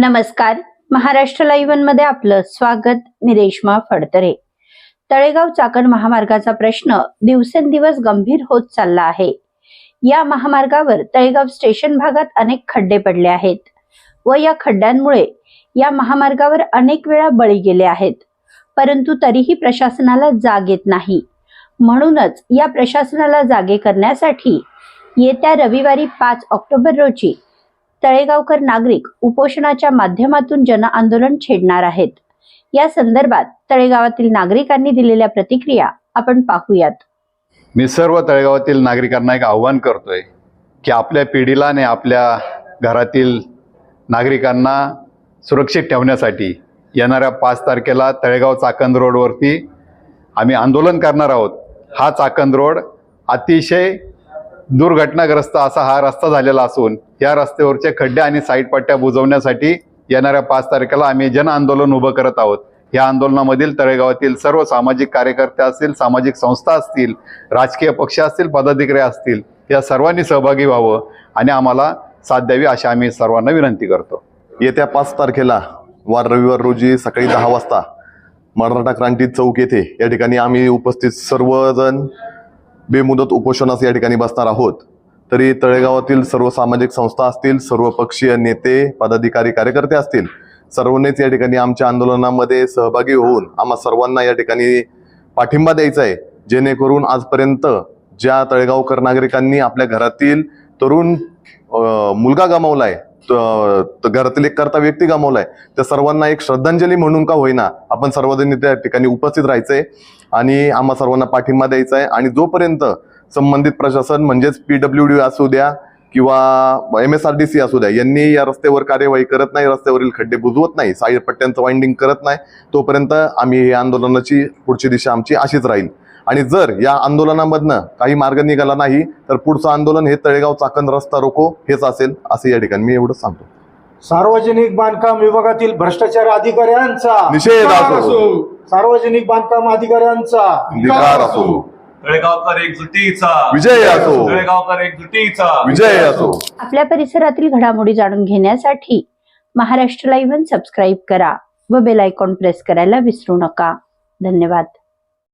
नमस्कार. महाराष्ट्र लाईव्हमध्ये आपलं स्वागत. मी रेश्मा फडतरे. तळेगाव चाकण महामार्गाचा प्रश्न दिवसेंदिवस गंभीर होत चालला आहे. या महामार्गावर तळेगाव स्टेशन भागात अनेक खड्डे पडले आहेत व या खड्ड्यांमुळे या महामार्गावर अनेक वेळा बळी गेले आहेत. परंतु तरीही प्रशासनाला जाग येत नाही. म्हणूनच या प्रशासनाला जागे करण्यासाठी येत्या रविवारी पाच ऑक्टोबर रोजी तळेगावकर नागरिक उपोषणाच्या माध्यमातून जन आंदोलन छेडणार आहेत. या संदर्भात तळेगावातील नागरिकांनी दिलेल्या प्रतिक्रिया आपण पाहूयात. मी सर्व तळेगावातील नागरिकांना एक आव्हान करतोय की आपल्या पिढीला आणि आपल्या घरातील नागरिकांना सुरक्षित ठेवण्यासाठी येणाऱ्या पाच तारखेला तळेगाव चाकंद रोडवरती आम्ही आंदोलन करणार आहोत. हा चाकंद रोड अतिशय दुर्घटनाग्रस्त असा हा रस्ता झालेला असून या रस्त्यावरचे खड्डे आणि साईड पट्ट्या बुजवण्यासाठी येणाऱ्या पाच तारखेला आम्ही जन आंदोलन उभं करत आहोत. या आंदोलनामधील तळेगावातील सर्व सामाजिक कार्यकर्ते असतील सामाजिक संस्था असतील राजकीय पक्ष असतील पदाधिकारी असतील या सर्वांनी सहभागी व्हावं आणि आम्हाला साथ द्यावी अशी आम्ही सर्वांना विनंती करतो. येत्या पाच तारखेला वार रविवार रोजी सकाळी दहा वाजता मराठा क्रांती चौक येथे या ठिकाणी आम्ही उपस्थित सर्वजण बेमुदत उपोषणास या ठिकाणी बसणार आहोत. तरी तळेगावातील सर्व सामाजिक संस्था असतील सर्व पक्षीय नेते पदाधिकारी कार्यकर्ते असतील सर्वांनीच या ठिकाणी आमच्या आंदोलनामध्ये सहभागी होऊन आम्हा सर्वांना या ठिकाणी पाठिंबा द्यायचा आहे जेणेकरून आजपर्यंत ज्या तळेगावकर नागरिकांनी आपल्या घरातील तरुण मुलगा गमावला आहे घरातील एक करता व्यक्ती गमावलाय. त्या सर्वांना एक श्रद्धांजली म्हणून का होईना आपण सर्वजणी त्या ठिकाणी उपस्थित राहायचंय आणि आम्हा सर्वांना पाठिंबा द्यायचा आहे आणि जोपर्यंत संबंधित प्रशासन म्हणजेच पीडब्ल्यू डी असू द्या किंवा M S R D C असू द्या यांनी या रस्त्यावर कार्यवाही करत नाही रस्त्यावरील खड्डे बुजवत नाही साईड पट्ट्यांचं वाइंडिंग करत नाही तोपर्यंत आम्ही या आंदोलनाची पुढची दिशा आमची अशीच राहील. आणि जर या आंदोलनामधनं काही मार्ग निघाला नाही तर पुढचं आंदोलन हे तळेगाव चाकण रस्ता रोको हेच असेल असं या ठिकाणी मी एवढं सांगतो. सार्वजनिक बांधकाम विभागातील भ्रष्टाचार अधिकाऱ्यांचा निषेध असो. सार्वजनिक बांधकाम अधिकाऱ्यांचा धिक्कार असो. तळेगावकर एकजुटीचा. विजय असो. तळेगावकर एकजुटीचा. विजय असो. आपल्या परिसरातील घडामोडी जाणून घेण्यासाठी महाराष्ट्र लाईव्ह सबस्क्राईब करा व बेल आयकॉन प्रेस करायला विसरू नका. धन्यवाद.